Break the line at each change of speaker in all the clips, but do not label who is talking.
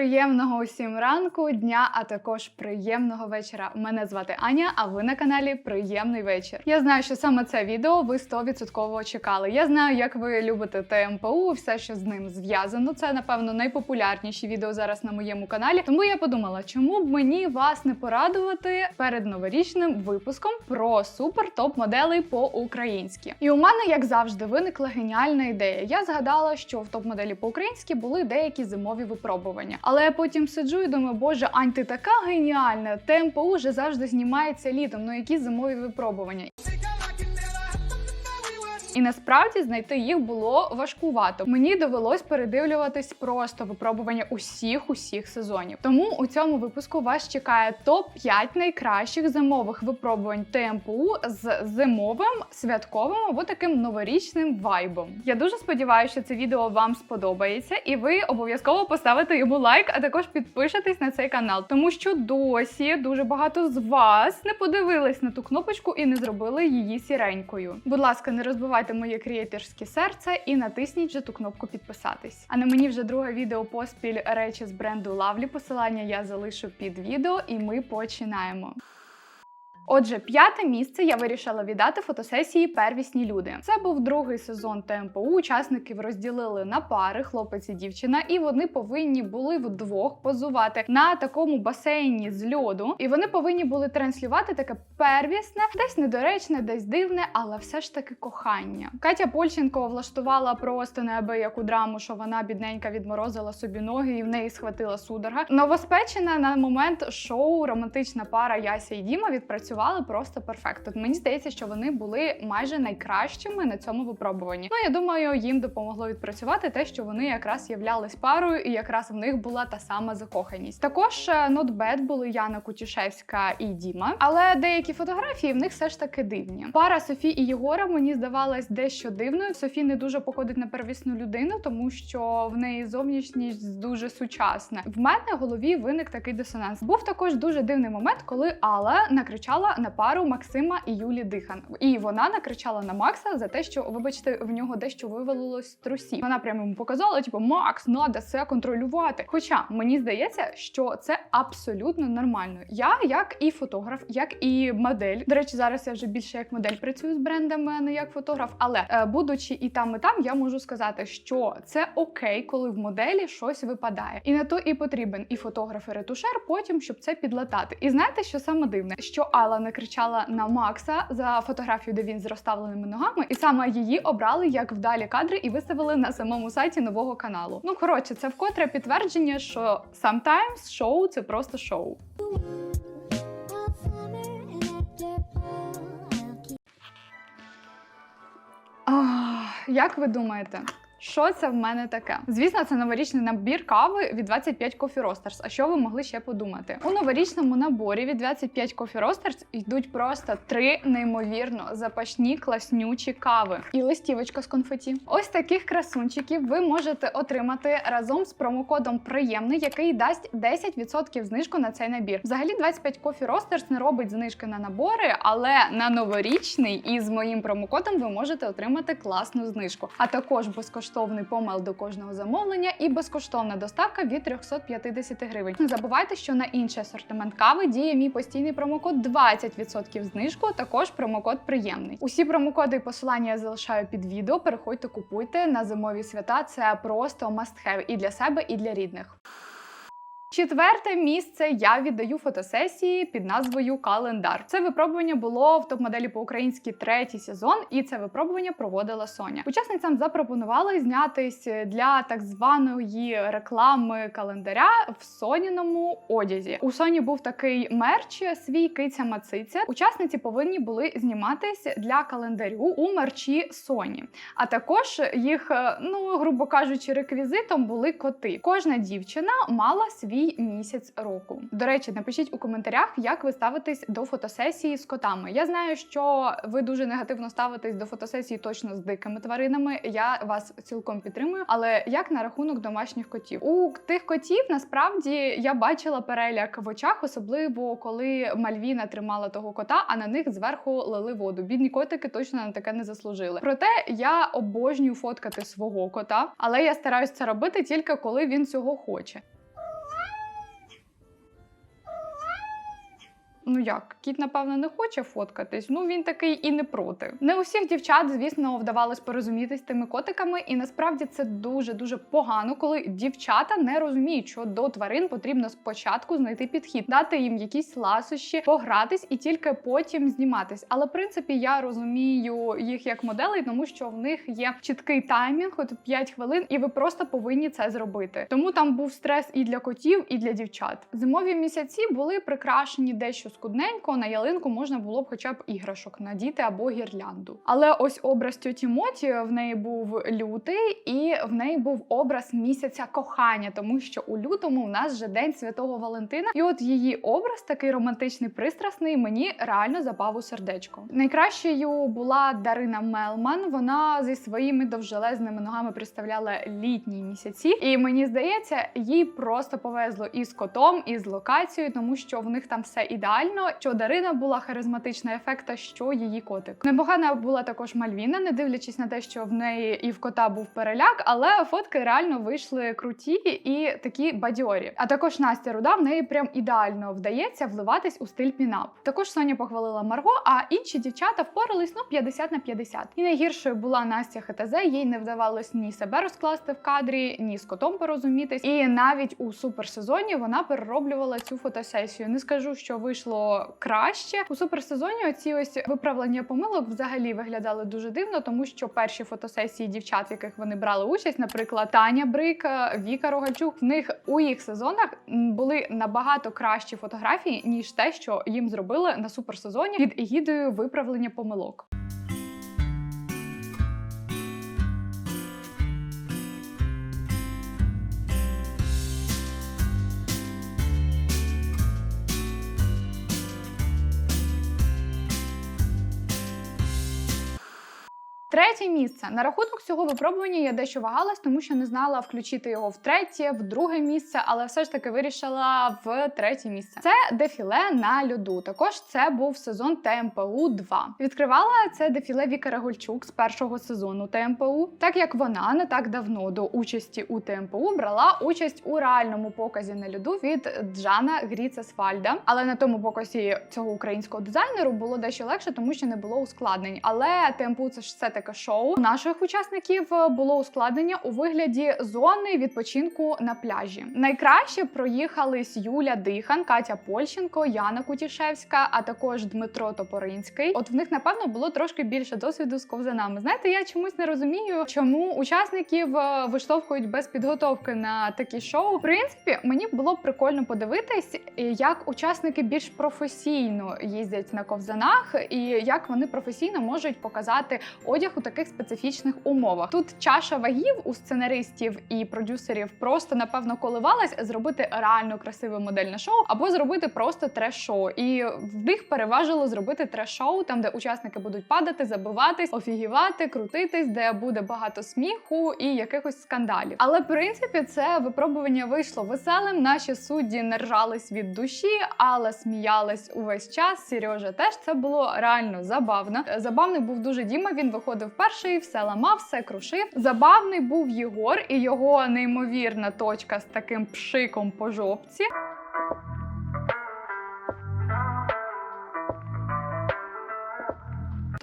Приємного усім ранку, дня, а також приємного вечора. Мене звати Аня, а ви на каналі Приємний вечір. Я знаю, що саме це відео ви 100% чекали. Я знаю, як ви любите ТМПУ, все, що з ним зв'язано. Це напевно найпопулярніші відео зараз на моєму каналі. Тому я подумала, чому б мені вас не порадувати перед новорічним випуском про супер топ моделей по-українськи. І у мене, як завжди, виникла геніальна ідея. Я згадала, що в топ моделі по-українськи були деякі зимові випробування. Але я потім сиджу і думаю, боже, Ань, ти така геніальна. ТМПУ вже завжди знімається літом. Ну які зимові випробування? І насправді знайти їх було важкувато. Мені довелось передивлюватись просто випробування усіх усіх сезонів. Тому у цьому випуску вас чекає топ 5 найкращих зимових випробувань ТМПУ з зимовим святковим або таким новорічним вайбом. Я дуже сподіваюся, що це відео вам сподобається, і ви обов'язково поставите йому лайк, а також підпишетесь на цей канал, тому що досі дуже багато з вас не подивились на ту кнопочку і не зробили її сіренькою. Будь ласка, не розбивайте моє крієтерське серце і натисніть же ту кнопку підписатись. А на мені вже друге відео поспіль речі з бренду Лавлі. Посилання я залишу під відео, і ми починаємо. Отже, п'яте місце я вирішила віддати фотосесії Первісні люди. Це був другий сезон ТМПУ. Учасників розділили на пари, хлопець і дівчина, і вони повинні були вдвох позувати на такому басейні з льоду. І вони повинні були транслювати таке первісне, десь недоречне, десь дивне, але все ж таки кохання. Катя Польченко влаштувала просто неабияку драму, що вона бідненька відморозила собі ноги і в неї схватила судорога. Новоспечена на момент шоу романтична пара Яся і Діма відпрацювала просто перфект. Мені здається, що вони були майже найкращими на цьому випробуванні. Ну я думаю, їм допомогло відпрацювати те, що вони якраз являлись парою, і якраз в них була та сама закоханість. Також bad були Яна Кутішевська і Діма, але деякі фотографії в них все ж таки дивні. Пара Софі і Єгора мені здавалась дещо дивною. Софі не дуже походить на первісну людину, тому що в неї зовнішність дуже сучасна. В мене в голові виник такий дисонанс. Був також дуже дивний момент, коли Алла накричала на пару Максима і Юлі Дихан. І вона накричала на Макса за те, що, вибачте, в нього дещо вивалилось трусі. Вона прямо йому показала, типу, Макс, надо це контролювати. Хоча мені здається, що це абсолютно нормально. Я, як і фотограф, як і модель. До речі, зараз я вже більше як модель працюю з брендами, а не як фотограф. Але е, будучи і там, і там, я можу сказати, що це окей, коли в моделі щось випадає. І на то і потрібен і фотограф, і ретушер, потім щоб це підлатати. І знаєте, що саме дивне, що Алла не кричала на Макса за фотографію, де він з розставленими ногами, і саме її обрали як вдалі кадри і виставили на самому сайті нового каналу. Ну коротше, це вкотре підтвердження, що sometimes шоу це просто шоу. Як ви думаєте? Що це в мене таке? Звісно, це новорічний набір кави від 25 Coffee Roasters. А що ви могли ще подумати? У новорічному наборі від 25 Coffee Roasters йдуть просто три неймовірно запашні класнючі кави і листівочка з конфеті. Ось таких красунчиків ви можете отримати разом з промокодом приємний, який дасть 10% знижку на цей набір. Взагалі 25 Coffee Roasters не робить знижки на набори, але на новорічний із моїм промокодом ви можете отримати класну знижку. А також безкоштовно безкоштовний помел до кожного замовлення і безкоштовна доставка від 350 гривень. Не забувайте, що на інший асортимент кави діє мій постійний промокод 20% знижку. Також промокод приємний. Усі промокоди і посилання я залишаю під відео. Переходьте, купуйте на зимові свята. Це просто must have і для себе, і для рідних. Четверте місце я віддаю фотосесії під назвою Календар. Це випробування було в топ-моделі по-українськи третій сезон, і це випробування проводила Соня. Учасницям запропонували знятись для так званої реклами календаря в соніному одязі. У Соні був такий мерч свій киця мациця. Учасниці повинні були зніматись для календарю у мерчі Соні. А також їх, ну грубо кажучи, реквізитом були коти. Кожна дівчина мала свій місяць року. До речі, напишіть у коментарях, як ви ставитесь до фотосесії з котами. Я знаю, що ви дуже негативно ставитесь до фотосесії точно з дикими тваринами. Я вас цілком підтримую. Але як на рахунок домашніх котів? У тих котів насправді я бачила переляк в очах, особливо коли Мальвіна тримала того кота, а на них зверху лили воду. Бідні котики точно на таке не заслужили. Проте я обожнюю фоткати свого кота, але я стараюсь це робити тільки коли він цього хоче. Ну як, кіт, напевно, не хоче фоткатись. Ну він такий і не проти. Не усіх дівчат, звісно, вдавалось порозумітись тими котиками, і насправді це дуже дуже погано, коли дівчата не розуміють, що до тварин потрібно спочатку знайти підхід, дати їм якісь ласощі, погратись і тільки потім зніматись. Але в принципі я розумію їх як моделей, тому що в них є чіткий таймінг, от 5 хвилин, і ви просто повинні це зробити. Тому там був стрес і для котів, і для дівчат. Зимові місяці були прикрашені дещо скудненько. На ялинку можна було б хоча б іграшок надіти або гірлянду. Але ось образ тьоті Моті в неї був лютий, і в неї був образ місяця кохання, тому що у лютому у нас вже день святого Валентина, і от її образ такий романтичний, пристрасний, мені реально запав у сердечко. Найкращою була Дарина Мелман. Вона зі своїми довжелезними ногами представляла літні місяці, і мені здається, їй просто повезло і з котом, і з локацією, тому що в них там все ідеально. Що Дарина була харизматична ефекта, що її котик. Непогана була також Мальвіна, не дивлячись на те, що в неї і в кота був переляк, але фотки реально вийшли круті і такі бадьорі. А також Настя Руда в неї прям ідеально вдається вливатись у стиль пінап. Також Соня похвалила Марго, а інші дівчата впорались ну 50 на 50. І найгіршою була Настя ХТЗ, їй не вдавалось ні себе розкласти в кадрі, ні з котом порозумітись. І навіть у суперсезоні вона перероблювала цю фотосесію. Не скажу, що вийшло краще. У суперсезоні оці ось виправлення помилок взагалі виглядали дуже дивно, тому що перші фотосесії дівчат, в яких вони брали участь, наприклад, Таня Брик, Віка Рогачук, в них у їх сезонах були набагато кращі фотографії, ніж те, що їм зробили на суперсезоні під егідою виправлення помилок. Третє місце на рахунок цього випробування я дещо вагалась, тому що не знала включити його в третє, в друге місце, але все ж таки вирішила в третє місце. Це дефіле на льоду. Також це був сезон ТМПУ 2. Відкривала це дефіле Віка Рагульчук з першого сезону ТМПУ, так як вона не так давно до участі у ТМПУ брала участь у реальному показі на льоду від Джана Гріцесфальда. Але на тому показі цього українського дизайнеру було дещо легше, тому що не було ускладнень. Але ТМПУ це ж все таке шоу. Наших учасників е, було ускладнення у вигляді зони відпочинку на пляжі. Найкраще проїхались Юля Дихан, Катя Польщенко, Яна Кутішевська, а також Дмитро Топоринський. От в них напевно було трошки більше досвіду з ковзанами. Знаєте, я чомусь не розумію, чому учасників е, виштовхують без підготовки на такі шоу. В принципі, мені було б прикольно подивитись, е, як учасники більш професійно їздять на ковзанах, і як вони професійно можуть показати одяг у таких специфічних умовах. Тут чаша вагів у сценаристів і продюсерів просто напевно коливалась зробити реально красиве модельне шоу або зробити просто треш-шоу. І в них переважило зробити треш-шоу, там де учасники будуть падати, забиватись, офігівати, крутитись, де буде багато сміху і якихось скандалів. Але в принципі це випробування вийшло веселим. Наші судді не ржались від душі, але сміялись увесь час. Сережа теж це було реально забавно. Забавний був дуже Діма. Він виходив перший, все ламав, все крушив. Забавний був Єгор і його неймовірна точка з таким пшиком по жопці.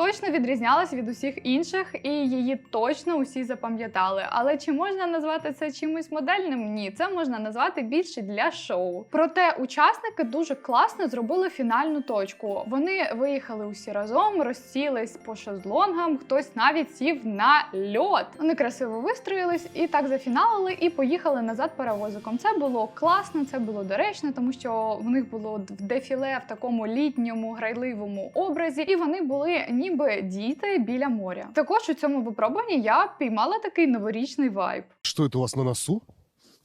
Точно відрізнялась від усіх інших, і її точно усі запам'ятали. Але чи можна назвати це чимось модельним? Ні, це можна назвати більше для шоу. Проте учасники дуже класно зробили фінальну точку. Вони виїхали усі разом, розсілись по шезлонгам, хтось навіть сів на льот. Вони красиво вистроїлись і так зафіналили, і поїхали назад паровозиком. Це було класно, це було доречно, тому що в них було в дефіле в такому літньому грайливому образі, і вони були ніби діти біля моря. Також у цьому випробуванні я піймала такий новорічний вайб.
Что это у вас на носу?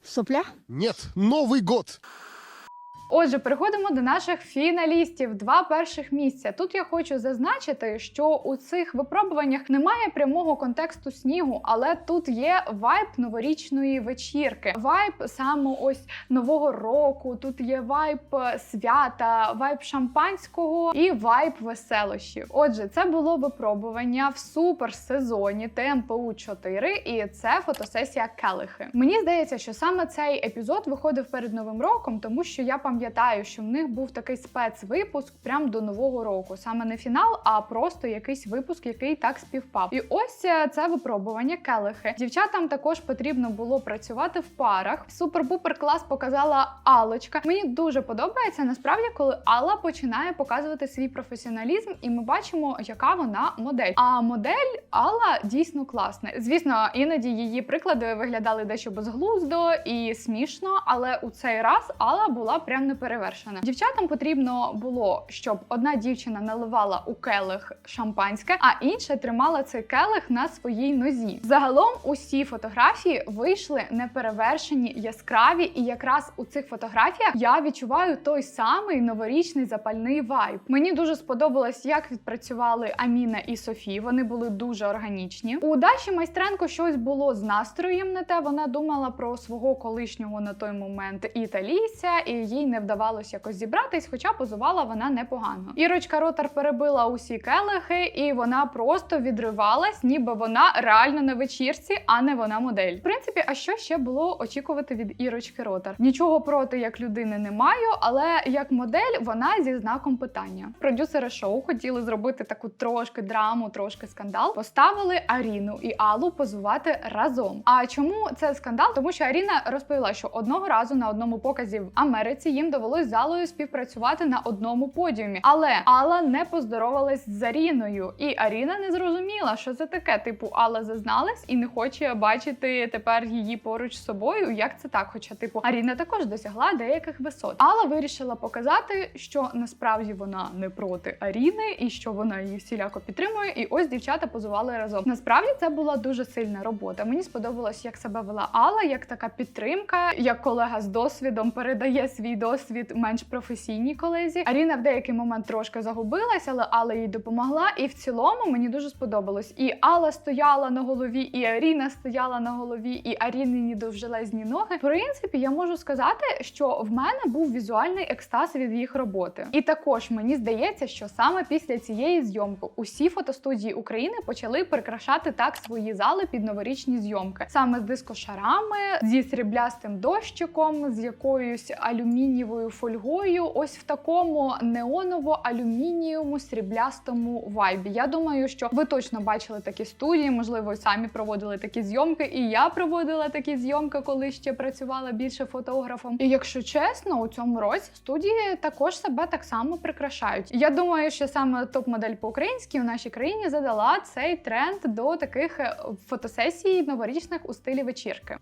Сопля?
Нет, Новый год!
Отже, переходимо до наших фіналістів. Два перших місця. Тут я хочу зазначити, що у цих випробуваннях немає прямого контексту снігу, але тут є вайб новорічної вечірки, вайб саме ось нового року. Тут є вайб е, свята, вайб шампанського і вайб веселощів. Отже, це було випробування в суперсезоні ТМПУ 4 і це фотосесія Келихи. Мені здається, що саме цей епізод виходив перед новим роком, тому що я пам'ятаю пам'ятаю, що в них був такий спецвипуск прямо до нового року. Саме не фінал, а просто якийсь випуск, який так співпав. І ось е, це випробування келихи. Дівчатам також потрібно було працювати в парах. Супер-пупер клас показала Алочка. Мені дуже подобається насправді, коли Алла починає показувати свій професіоналізм, і ми бачимо, яка вона модель. А модель Алла дійсно класна. Звісно, іноді її приклади виглядали дещо безглуздо і смішно, але у цей раз Алла була прям неперевершена. Дівчатам потрібно було, щоб одна дівчина наливала у келих шампанське, а інша тримала цей келих на своїй нозі. Загалом усі фотографії вийшли неперевершені, яскраві, і якраз у цих фотографіях я відчуваю той самий новорічний запальний вайб. Мені дуже сподобалось, як відпрацювали Аміна і Софі. Вони були дуже органічні. У Даші майстренко щось було з настроєм на те. Вона думала про свого колишнього на той момент італійця, і їй не вдавалося якось зібратись, хоча позувала вона непогано. Ірочка Ротар перебила усі келихи, і вона просто відривалась, ніби вона реально на вечірці, а не вона модель. В принципі, а що ще було очікувати від Ірочки Ротар? Нічого проти як людини не маю, але як модель вона зі знаком питання. Продюсери шоу хотіли зробити таку трошки драму, трошки скандал. Поставили Аріну і Аллу позувати разом. А чому це скандал? Тому що Аріна розповіла, що одного разу на одному показі в Америці їм довелось залою співпрацювати на одному подіумі. Але Алла не поздоровалась з Аріною, і Аріна не зрозуміла, що це таке. Типу, Алла зазналась і не хоче бачити тепер її поруч з собою. Як це так? Хоча, типу, Аріна також досягла деяких висот. Алла вирішила показати, що насправді вона не проти Аріни і що вона її всіляко підтримує. І ось дівчата позували разом. Насправді це була дуже сильна робота. Мені сподобалось, як себе вела Алла, як така підтримка, як колега з досвідом передає свій досвід менш професійній колезі. Аріна в деякий момент трошки загубилась, але Алла їй допомогла. І в цілому мені дуже сподобалось. І Алла стояла на голові, і Аріна стояла на голові, і Арінині довжелезні ноги. В принципі, я можу сказати, що в мене був візуальний екстаз від їх роботи. І також мені здається, що саме після цієї зйомки усі фотостудії України почали прикрашати так свої зали під новорічні зйомки, саме з дискошарами, зі сріблястим дощиком, з якоюсь алюмінієвою фольгою. Ось в такому неоново-алюмінієвому сріблястому вайбі. Я думаю, що ви точно бачили такі студії, можливо, самі проводили такі зйомки, і я проводила такі зйомки, коли ще працювала більше фотографом. І якщо чесно, у цьому році студії також себе так само прикрашають. Я думаю, що саме топ-модель по-українськи у нашій країні задала цей тренд до таких е, фотосесій новорічних у стилі вечірки.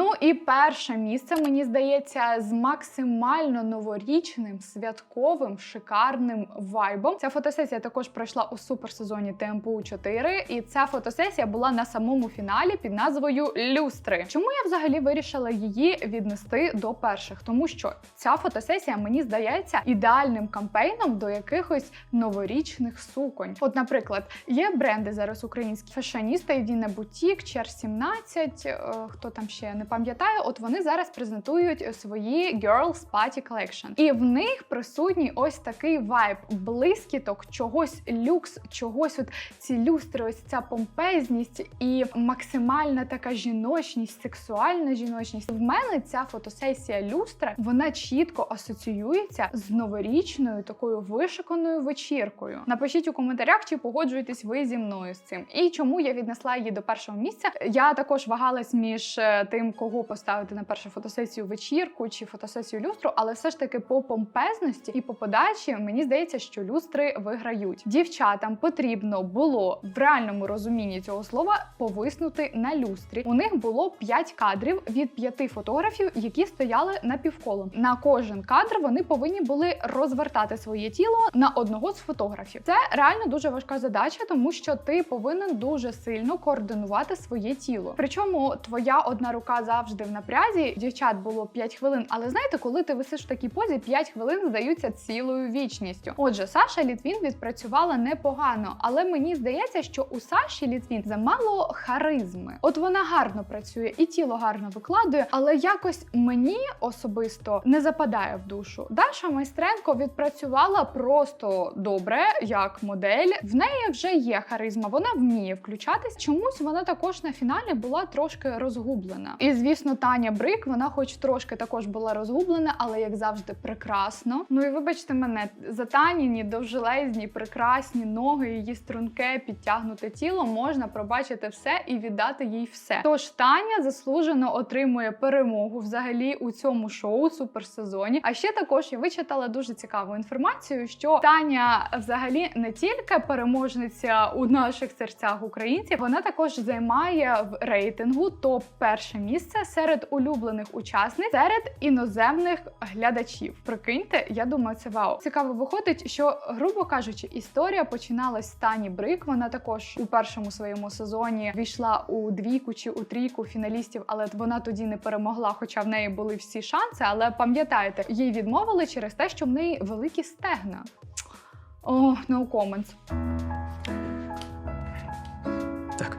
Ну і перше місце, мені здається, з максимально новорічним, святковим, шикарним вайбом. Ця фотосесія також пройшла у суперсезоні ТМПУ 4, і ця фотосесія була на самому фіналі під назвою Люстри. Чому я взагалі вирішила її віднести до перших? Тому що ця фотосесія мені здається ідеальним кампейном до якихось новорічних суконь. От, наприклад, є бренди зараз українські фешоніста, Єдина Бутік, Чер 17, е, хто там ще не пам'ятаю. От вони зараз презентують свої Girls Party Collection. І в них присутній ось такий вайб, блискіток, чогось люкс, чогось, от ці люстри, ось ця помпезність і максимальна така жіночність, сексуальна жіночність. В мене ця фотосесія люстра вона чітко асоціюється з новорічною такою вишиканою вечіркою. Напишіть у коментарях, чи погоджуєтесь ви зі мною з цим. І чому я віднесла її до першого місця. Я також вагалась між е, тим, кого поставити на першу фотосесію вечірку чи фотосесію люстру, але все ж таки по помпезності і по подачі мені здається, що люстри виграють. Дівчатам потрібно було в реальному розумінні цього слова повиснути на люстрі. У них було 5 кадрів від 5 фотографів, які стояли на півколом. На кожен кадр вони повинні були розвертати своє тіло на одного з фотографів. Це реально дуже важка задача, тому що ти повинен дуже сильно координувати своє тіло. Причому твоя одна рука завжди в напрязі. Дівчат було 5 хвилин. Але знаєте, коли ти висиш в такій позі, 5 хвилин здаються цілою вічністю. Отже, Саша Літвін відпрацювала непогано, але мені здається, що у Саші Літвін замало харизми. От вона гарно працює і тіло гарно викладує, але якось мені особисто не западає в душу. Даша Майстренко відпрацювала просто добре як модель. В неї вже є харизма, вона вміє включатись. Чомусь вона також на фіналі була трошки розгублена. І звісно, Таня Брик, вона, хоч трошки також була розгублена, але як завжди, прекрасно. Ну і вибачте мене, затаніні, довжелезні, прекрасні ноги, її струнке, підтягнуте тіло можна пробачити все і віддати їй все. Тож Таня заслужено отримує перемогу взагалі у цьому шоу суперсезоні. А ще також я вичитала дуже цікаву інформацію, що Таня взагалі не тільки переможниця у наших серцях українців, вона також займає в рейтингу топ перше місце серед улюблених учасниць серед іноземних глядачів. Прикиньте, я думаю, це вау. Цікаво виходить, що грубо кажучи, історія починалась з Тані Брик. Вона також у першому своєму сезоні війшла у двійку чи у трійку фіналістів, але вона тоді не перемогла, хоча в неї були всі шанси. Але пам'ятаєте, їй відмовили через те, що в неї великі стегна. О, no comments.
Так,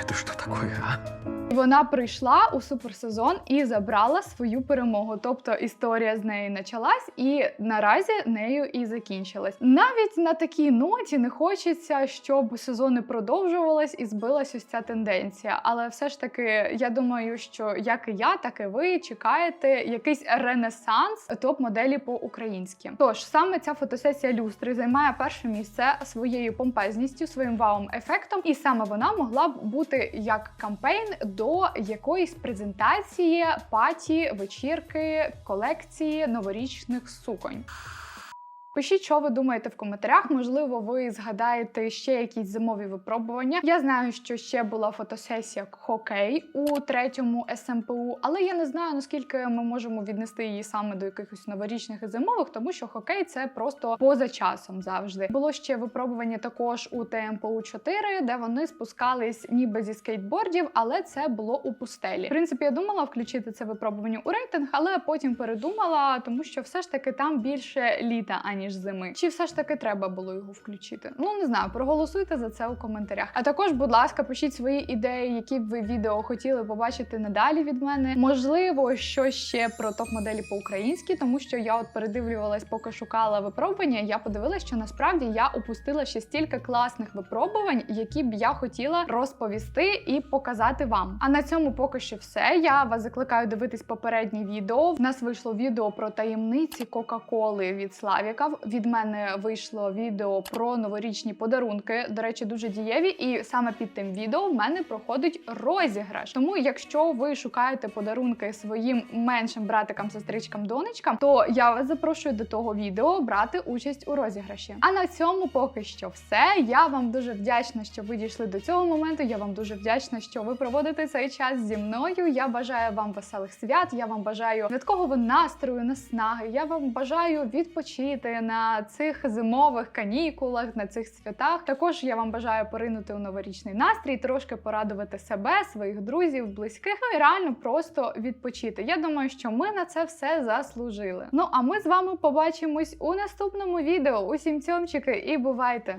это что такое, а?
Вона прийшла у суперсезон і забрала свою перемогу. Тобто історія з нею почалась, і наразі нею і закінчилась. Навіть на такій ноті не хочеться, щоб сезони продовжувались і збилась ось ця тенденція. Але все ж таки, я думаю, що як і я, так і ви чекаєте якийсь ренесанс топ-моделі по-українськи. Тож саме ця фотосесія люстри займає перше місце своєю помпезністю, своїм вау-ефектом, і саме вона могла б бути як кампейн до якоїсь презентації, паті, вечірки, колекції новорічних суконь. Пишіть, що ви думаєте в коментарях. Можливо, ви згадаєте ще якісь зимові випробування. Я знаю, що ще була фотосесія хокей у третьому СМПУ, але я не знаю наскільки ми можемо віднести її саме до якихось новорічних і зимових, тому що хокей це просто поза часом завжди. Було ще випробування також у ТМПУ 4 де вони спускались ніби зі скейтбордів, але це було у пустелі. В принципі, я думала включити це випробування у рейтинг, але потім передумала, тому що все ж таки там більше літа аніж зими. Чи все ж таки треба було його включити? Ну не знаю, проголосуйте за це у коментарях. А також, будь ласка, пишіть свої ідеї, які б ви відео хотіли побачити надалі від мене. Можливо, що ще про топ-моделі по-українськи, тому що я от передивлювалась, поки шукала випробування. Я подивилась, що насправді я упустила ще стільки класних випробувань, які б я хотіла розповісти і показати вам. А на цьому поки що все. Я вас закликаю дивитись попереднє відео. В нас вийшло відео про таємниці Кока-Коли від Славіка. Від мене вийшло відео про новорічні подарунки. До речі, дуже дієві. І саме під тим відео в мене проходить розіграш. Тому, якщо ви шукаєте подарунки своїм меншим братикам, сестричкам, донечкам, то я вас запрошую до того відео брати участь у розіграші. А на цьому поки що все. Я вам дуже вдячна, що ви дійшли до цього моменту. Я вам дуже вдячна, що ви проводите цей час зі мною. Я бажаю вам веселих свят. Я вам бажаю святкового настрою, наснаги. Я вам бажаю відпочити на цих зимових канікулах, на цих святах. Також я вам бажаю поринути у новорічний настрій, трошки порадувати себе, своїх друзів, близьких. Ну і реально просто відпочити. Я думаю, що ми на це все заслужили. Ну а ми з вами побачимось у наступному відео. Усім цьомчики і бувайте!